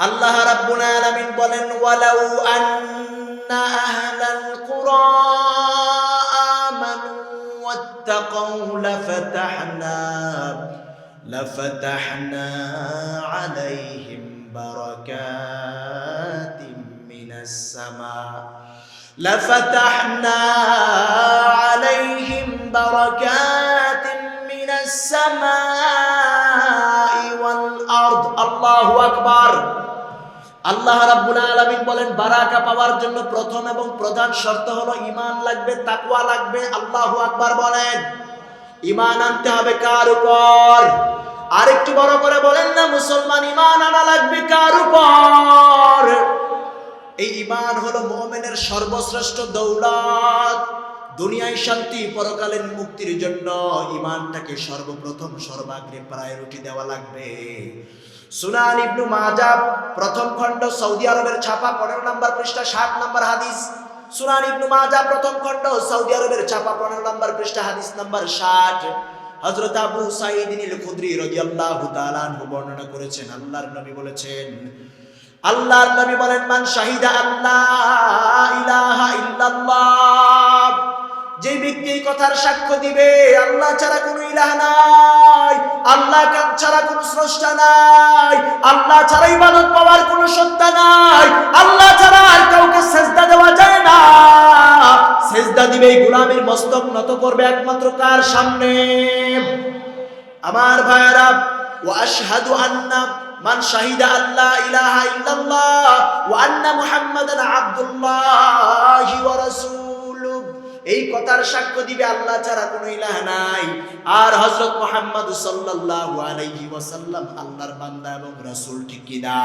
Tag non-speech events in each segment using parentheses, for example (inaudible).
আল্লাহ রাব্বুল আলামিন বলেন ওয়ালাউ আন্না আহলাল কুরা আমানু ওয়াত্তাকাউ লাফাতাহনা লাফাতাহনা আলাইহিম বারাকাতিম মিনাস সামা لفتحنا عليهم بركات من السماء والأرض الله أكبر আল্লাহ রাব্বুল আলামিন বলেন, বারাকা পাওয়ার জন্য প্রথম এবং প্রধান শর্ত হলো ঈমান লাগবে, তাকওয়া লাগবে, আল্লাহু আকবার বলেন। ঈমান আনতে হবে কার উপর? আরেকটু বড় করে বলেন না, মুসলমান ঈমান আনা লাগবে কার উপর? এই ইমান হলো মোমেনের সর্বশ্রেষ্ঠ দৌলত। দুনিয়ায় শান্তি পরকালীন মুক্তির জন্য ইমানটাকে সর্বপ্রথম, সর্বাগ্রে প্রায়োরিটি দেওয়া লাগবে। সুনান ইবনু মাজাব, প্রথম খণ্ড সৌদি আরবের ছাপা, পনেরো নম্বর পৃষ্ঠা, ষাট নম্বর হাদিস। সুনান ইবনু মাজা প্রথম খণ্ড সৌদি আরবের ছাপা, পনেরো নম্বর পৃষ্ঠা, হাদিস নম্বর ষাট। হযরত আবু সাঈদিন আল খুদরি রাদিয়াল্লাহু তাআলা আনহু বর্ণনা করেছেন, আল্লাহর নবী বলেছেন, আল্লাহর নবী বলেন, মান শাহিদা আল্লাহ ইলাহা ইল্লাল্লাহ। যে ব্যক্তি এই কথার সাক্ষ্য দিবে, আল্লাহ ছাড়া কোনো ইলাহ নাই, আল্লাহ ছাড়া কোনো স্রষ্টা নাই, আল্লাহ ছাড়া ইবাদত পাওয়ার কোনো সত্তা নাই, আল্লাহ ছাড়া আর কাউকে সেজদা দেওয়া যায় না। সেজদা দিবে এই গোলামের মস্তক নত করবে একমাত্র কার সামনে? আমার ভাইয়েরা, ওয়া আশহাদু আন্না মান শাহিদা আল্লাহ ইলাহা ইল্লাল্লাহ, ওয়া আন্না মুহাম্মাদান আবদুল্লাহি ওয়া রাসূলুহু এই কথার সাক্ষ্য দিবে আল্লাহ ছাড়া কোনো ইলাহ নাই। আর হযরত মোহাম্মদ সাল্লাল্লাহু আলাইহি ওয়াসাল্লাম আল্লাহর বান্দা এবং রাসূল ঠিক কিনা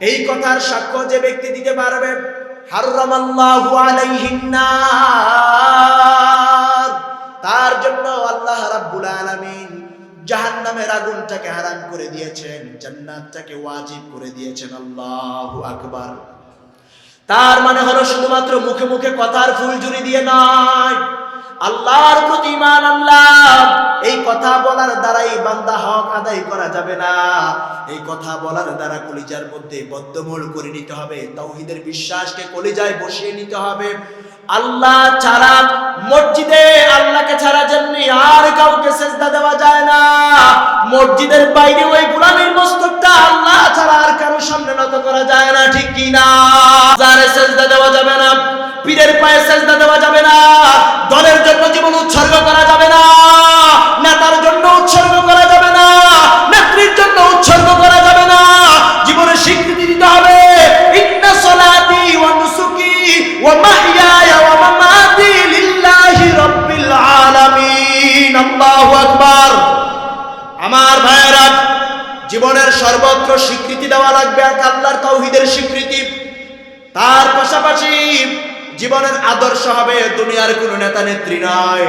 এই কথার সাক্ষ্য যে ব্যক্তি দিতে পারবে, হারামাল্লাহু আলাইহিন নার। তার জন্য আল্লাহ রাব্বুল আলামিন জাহান্নামের আগুনটাকে হারাম করে দিয়েছেন, জান্নাতটাকে ওয়াজিব করে দিয়েছেন। আল্লাহু আকবার। তার মানে হলো শুধুমাত্র মুখে মুখে কথার ফুলঝুরি দিয়ে নয়। আল্লাহর প্রতি ইমান আল্লাহ এই কথা বলার দ্বারাই বান্দা হক আদায় করা যাবে না। এই কথা বলার দ্বারা কলিজার মধ্যে বদ্ধমূল করে নিতে হবে। তাওহীদের বিশ্বাসকে কলিজায় বসিয়ে নিতে হবে। আল্লাহ ছাড়া মসজিদে আল্লাহকে ছাড়া জন্য আর কাউকে সেজদা দেওয়া যায় না, মসজিদের বাইরে ওই গোলামের মস্তকটা পীরের পায়ে সেজদা দেওয়া যাবে না, দলের জন্য জীবন উৎসর্গ করা যাবে না, নেতার জন্য উৎসর্গ করা যাবে না, নেত্রীর জন্য উৎসর্গ করা যাবে না জীবনের স্বীকৃতি দিতে হবে। ইন্না সলাতি ওয়া নুসুকি ওয়া মাহইয়ায়া ওয়া মামাতি লিল্লাহি রাব্বিল আলামিন। আল্লাহু আকবার। আমার ভাইয়েরা, জীবনের সর্বত্র স্বীকৃতি দেওয়া লাগবে এক আল্লাহর তাওহীদের স্বীকৃতি। তার পাশাপাশি জীবনের আদর্শ হবে, দুনিয়ার কোন নেতা নেত্রী নয়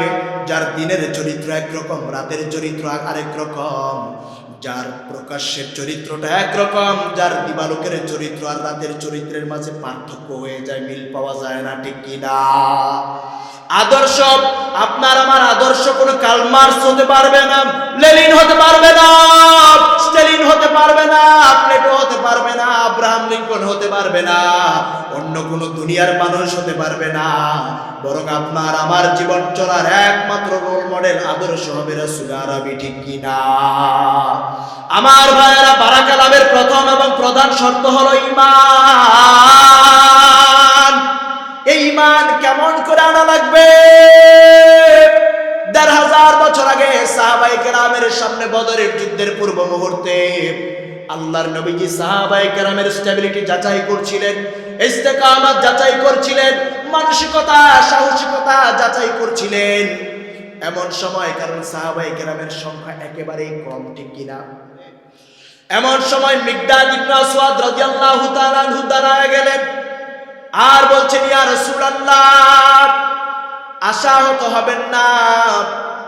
যার দিনের চরিত্র একরকম, রাতের চরিত্র আরেক রকম, যার প্রকাশ্যের চরিত্রটা একরকম, যার দিবালোকের চরিত্র আর রাতের চরিত্রের মাঝে পার্থক্য হয়ে যায়, মিল পাওয়া যায় না, ঠিক কিনা? আদর্শ, আপনার আমার আদর্শ কোনো কালমার্স হতে পারবে না লেলিন হতে পারবে না, স্টেলিন হতে পারবে না, প্লেটো হতে পারবে না, আব্রাহাম লিঙ্কন হতে পারবে না, অন্য কোন দুনিয়ার মানুষ হতে পারবে না, বরং আপনার আমার জীবন চলার একমাত্র রোল মডেল আদর্শ হবে রাসূল আরবি, ঠিক কিনা আমার ভাইয়েরা বারাকা লাভের প্রথম এবং প্রধান শর্ত হলো ঈমান এই ঈমান কেমন করে আনা লাগবে? দেড় হাজার বছর আগে সাহাবাই কেরামের সামনে বদরের যুদ্ধের পূর্ব মুহূর্তে আল্লাহর নবীজি সাহাবাই কেরামের স্টেবিলিটি যাচাই করছিলেন, ইস্তেকামাত যাচাই করছিলেন, মানসিকতা, সাহসিকতা যাচাই করছিলেন। এমন সময়, কারণ সাহাবাই কেরামের সংখ্যা একেবারেই কম, ঠিক কিনা? এমন সময় মিগদাদ ইবনে আসওয়াদ রাদিয়াল্লাহু তাআলা দাঁড়ায় গেলেন। আর বলছেন, ইয়া রাসূলুল্লাহ, আশাহত হবেন না,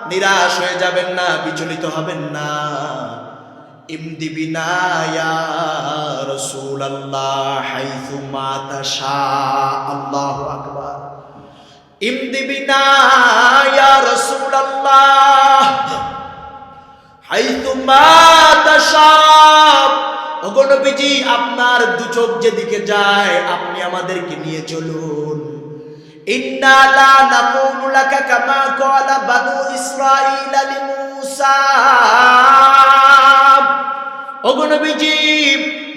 নিরাশ হয়ে যাবেন না, বিচলিত হবেন না। ইমদি বিনা, ইয়া রাসূলুল্লাহ হাইথু মা তাশা, আল্লাহু আকবার। ইমদি বিনা, ইয়া রাসূলুল্লাহ হাইতুমা তাশাব ওগো নবীজি, আপনার দু চোখ যেদিকে যায়, আপনি আমাদেরকে নিয়ে চলুন।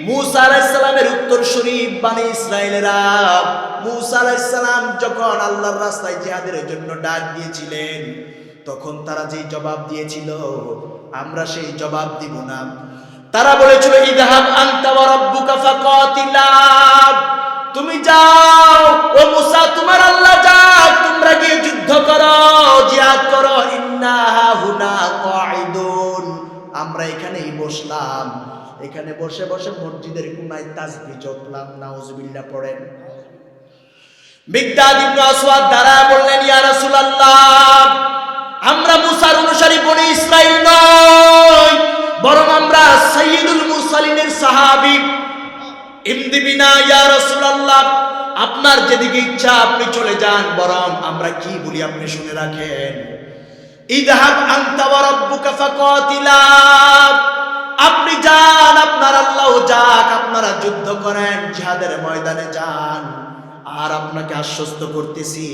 মুসা আলাইহিস সালামের উত্তরসূরি বানি ইসরাইলেরা মুসা যখন আল্লাহর রাস্তায় জিহাদের জন্য ডাক দিয়েছিলেন, তখন তারা যেই জবাব দিয়েছিল, আমরা সেই জবাব দিব না। তারা বলেছিল রাব্বুকা ফাকাতিলা তুমি যাও, ও মুসা, তোমার আল্লাহ যাও তোমরা গিয়ে যুদ্ধ করো, জিহাদ করো। হুনা আমরা এখানেই বসলাম। এখানে বসে বসে মসজিদের কোনায় তাসবিহ জপলাম। নাউজুবিল্লাহ পড়েন। ইবনে আসওয়াদ দ্বারা বললেন, ইয়া সাহাবী ইমদিবিনা ইয়া রাসূলুল্লাহ, আপনার যেদিকে ইচ্ছা আপনি চলে যান, বরং আমরা কি বলি আপনি শুনে রাখেন? ইদহাব আনতা ওয়া রাব্বুকা ফাকাতিলা, আপনি যান, আপনার আল্লাহ যাক, আপনারা যুদ্ধ করেন, জিহাদের ময়দানে যান, আর আপনাকে আশ্বস্ত করতেছি।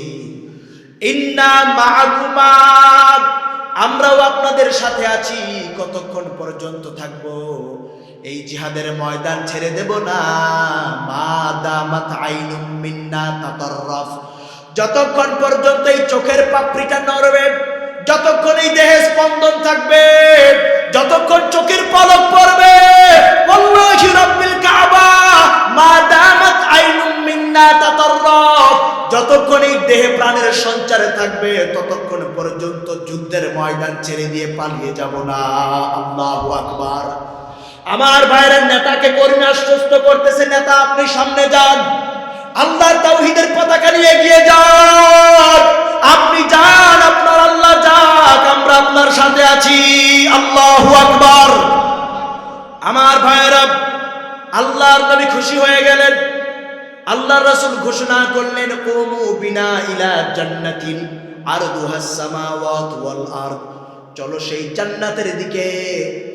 ইন্না মাআকুমা আমরাও আপনাদের সাথে আছি, কতক্ষণ পর্যন্ত থাকব? এই জিহাদের ময়দান ছেড়ে দেব না। আইনুম মিন্না তাতাররাফ। যতক্ষণ পর্যন্ত এই চোখের পাপড়িটা নড়বে, যতক্ষণ এই দেহে স্পন্দন থাকবে, যতক্ষণ চোখের পলক পড়বে রাব্বিল কাবা আইনুম মিন্না তাতাররাফ। যতক্ষণ এই দেহে প্রাণের সঞ্চারে থাকবে, ততক্ষণ পর্যন্ত যুদ্ধের ময়দান ছেড়ে দিয়ে পালিয়ে যাব না। আল্লাহু আকবার। আমার ভাইয়ের নেতাকে কর্মী আশ্বস্ত করতেছে, নেতা আপনি সামনে যান। আল্লাহর তাওহীদের পতাকা নিয়ে এগিয়ে যান। আপনি যান, আপনার আল্লাহ যাক, আমরা আপনার সাথে আছি। আল্লাহু আকবার। আমার ভাইয়েরা, আল্লাহর নবী খুশি হয়ে গেলেন। আল্লাহর রাসূল ঘোষণা করলেন, কুমু বিনা ইলা জান্নাতিন আরদুহাস সামাওয়াত ওয়াল আরদ। চলো সেই জান্নাতের দিকে,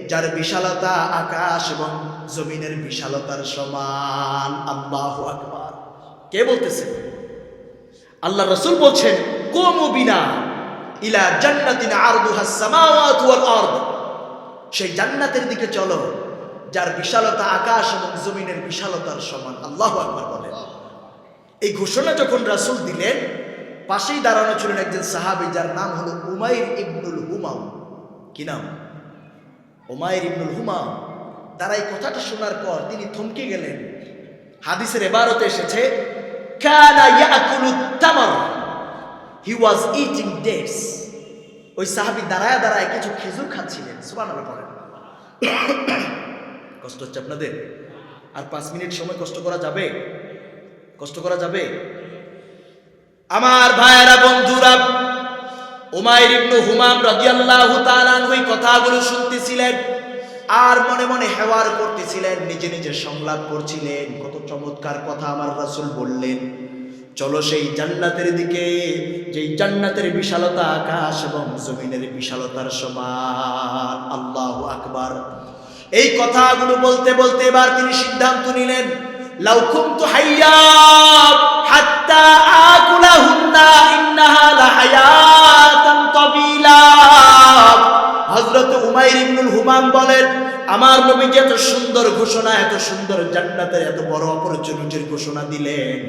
যার বিশালতা আকাশ এবং জমিনের বিশালতার সমান। আল্লাহু আকবার। কে বলতেছে? আল্লাহ রসুল বলছেন, কুমু বিনা ইলা জান্নাতিন আরদুহাস সামাওয়াত ওয়াল আরদ। সেই জান্নাতের দিকে চলো, যার বিশালতা আকাশ এবং জমিনের বিশালতার সমান। আল্লাহ আকবার বলেন। এই ঘোষণা যখন রাসূল দিলেন পাশেই দাঁড়ানো ছিলেন একজন সাহাবী, যার নাম হলো উমাইর ইবনুল হুমাম কি নাম? উমাইর ইবনুল হুমাম তারা এই কথাটা শোনার পর তিনি থমকে গেলেন। হাদিসের এবারতে এসেছে হি ওয়াজ ইটিং ডেটস ওই সাহাবী দাঁড়ায় দাঁড়ায় কিছু খেজুর খাচ্ছিলেন। সুবহানাল্লাহ, পড়েন। (coughs) কষ্ট হচ্ছে আপনাদের? আর পাঁচ মিনিট সময় কষ্ট করা যাবে? কষ্ট করা যাবে? আমার ভাইয়েরা, বন্ধুরা, উমাইর ইবনু হুমাম রাদিয়াল্লাহু তাআলা ওই কথাগুলো শুনতেছিলেন আর মনে মনে হেওয়ার করতেছিলেন, নিজে নিজে সংলাপ করছিলেন। কত চমৎকার কথা আমার রাসূল বললেন। চলো সেই জান্নাতের দিকে, যেই জান্নাতের বিশালতা আকাশ এবং জমিনের বিশালতার সমান। আল্লাহু আকবার। এই কথাগুলো বলতে বলতে এবার তিনি সিদ্ধান্ত নিলেন, লাউ কুনতু হাইয়া আমার নবী যে এত সুন্দর ঘোষণা, এত সুন্দর জান্নাতের, এত বড় অপরচুনিটির ঘোষণা দিলেন।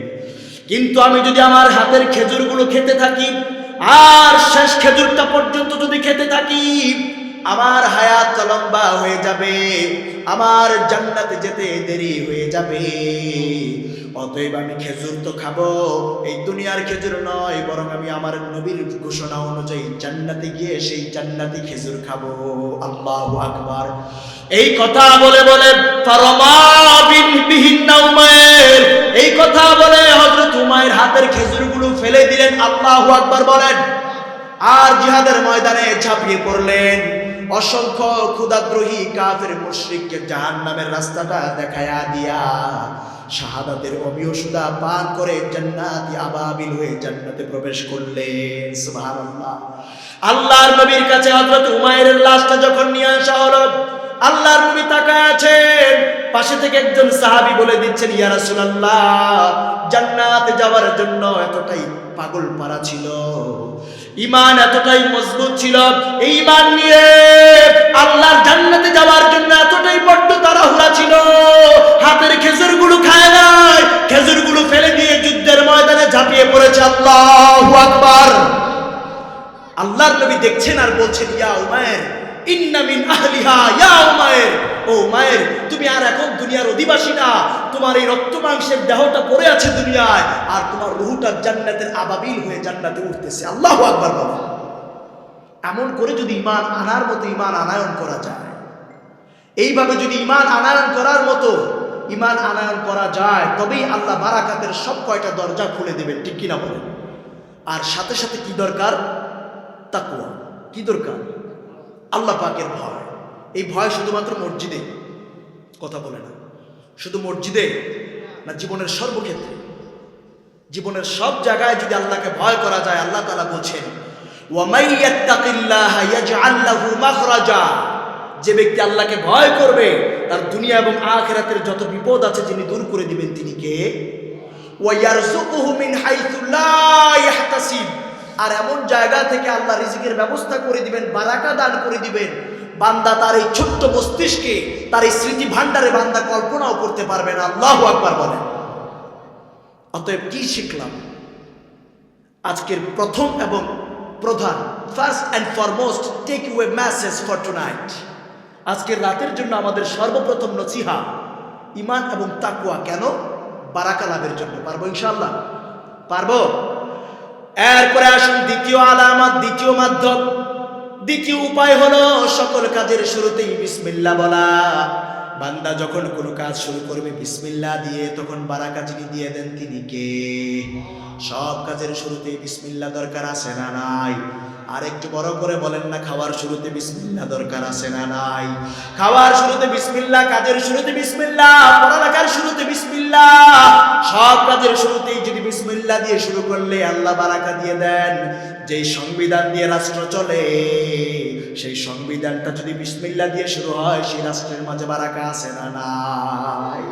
কিন্তু আমি যদি আমার হাতের খেজুরগুলো খেতে থাকি, আর শেষ খেজুরটা পর্যন্ত যদি খেতে থাকি, আমার হায়াত লম্বা হয়ে যাবে, আমার জান্নাতে যেতে দেরি হয়ে যাবে। অতএব আমি খেজুর তো খাব। এই দুনিয়ার খেজুর নয়, বরং আমি আমার নবীর ঘোষণা অনুযায়ী জান্নাতে গিয়ে সেই জান্নাতি খেজুর খাব। আল্লাহু আকবার। এই কথা বলে বলে এই কথা বলে হযরত উমায়ের হাতের খেজুরগুলো ফেলে দিলেন। আল্লাহু আকবার বলেন, আর জিহাদের ময়দানে ঝাঁপিয়ে পড়লেন। অসংখ্য ক্ষুদাদ্রোহী কাফের মুশ্রিককে জাহান নামের রাস্তাটা দেখায়া দিয়া শাহাদাতের অবিয়সুদা পান করে জান্নাতি আবাবিল হয়ে জান্নাতে প্রবেশ করলেন। সুবহানাল্লাহ। আল্লাহর নবীর কাছে হযরত উমাইরের লাশটা যখন নিয়ে আসা হলো, আল্লাহর নবী তাকায় আছেন। পাশে থেকে একজন সাহাবী বলে দিচ্ছেন, ইয়া রাসূলুল্লাহ, জান্নাতে যাওয়ার জন্য এতটাই পাগল পারা ছিল। ইমান এতটাই মজবুত ছিল। এই ইমান নিয়ে আল্লাহর পড়েছে আল্লাহু আকবার। আল্লাহর নবী দেখছেন আর বলছেন, ইয়া উমায়ের, ইন্না মিন আহলিহা, ইয়া উমায়ের। ও উমায়ের, তুমি আর এখন দুনিয়ার অধিবাসী না। তোমার এই রক্ত মাংসের দেহটা পড়ে আছে দুনিয়ায়, আর তোমার রুহুটা জান্নাতের আবাবিল হয়ে জান্নাতে উঠতেছে। আল্লাহু আকবার বলো এমন করে যদি ইমান আনার মতো ইমান আনায়ন করা যায়, এইভাবে যদি ইমান আনায়ন করার মতো ইমান আনায়ন করা যায়, তবেই আল্লাহ বারাকাতের সব কয়টা দরজা খুলে দেবেন, ঠিক কিনা বলেন? আর সাথে সাথে কি দরকার? তাকুয়া কি দরকার? আল্লাহ পাকের ভয়। এই ভয় শুধুমাত্র মসজিদে? কথা বলে না। শুধু মসজিদে? না, জীবনের সর্বক্ষেত্রে? জীবনের সব জায়গায় যদি আল্লাহকে ভয় করা যায়, আল্লাহ তালা বলছেন ওয়ামাই ইয়াত্তাকিল্লাহা ইয়াজআল লাহু মাখরাজা। যে ব্যক্তি আল্লাহকে ভয় করবে, তার দুনিয়া এবং আখিরাতের যত বিপদ আছে যিনি দূর করে দিবেন, তিনি কে? আর এমন জায়গা থেকে আল্লাহ রিজিকের ব্যবস্থা করে দিবেন, বারাকা দান করে দিবেন। বান্দা তার এই ছোট্ট মস্তিষ্কে, তার এই স্মৃতি ভাণ্ডারে বান্দা কল্পনাও করতে পারবে না। আল্লাহু আকবার বলেন। অতএব কি শিখলাম? আজকের প্রথম এবং প্রধান first and foremost take away message for tonight আজকের রাতের জন্য আমাদের সর্বপ্রথম নসিহা ইমান এবং তাকুয়া কেন? বারাকা লাভের জন্য। পারব ইনশাল্লাহ পারব? এরপরে আসুন দ্বিতীয় আলামত, দ্বিতীয় মাধ্যম। দ্বিতীয় উপায় হলো সকল কাজের শুরুতেই বিসমিল্লা বলা। বান্দা যখন কোনো কাজ শুরু করবে বিসমিল্লা দিয়ে তখন বারাকা যিনি দিয়ে দেন তিনি কে? সব কাজের শুরুতে বিসমিল্লা দরকার আছে না নাই? আর একটু বড় করে বলেন না, খাওয়ার শুরুতে বিসমিল্লা দরকার আছে না নাই? খাওয়ার শুরুতে বিসমিল্লা, কাজের শুরুতে বিসমিল্লা, পড়ালেখার শুরুতে বিসমিল্লা, সব কাজের শুরুতেই যদি বিসমিল্লা দিয়ে শুরু করলে আল্লাহ বারাকা দিয়ে দেন। যেই সংবিধান দিয়ে রাষ্ট্র চলে, সেই সংবিধানটা যদি বিসমিল্লা দিয়ে শুরু হয়, সেই রাষ্ট্রের মাঝে বারাকা আছে না নাই?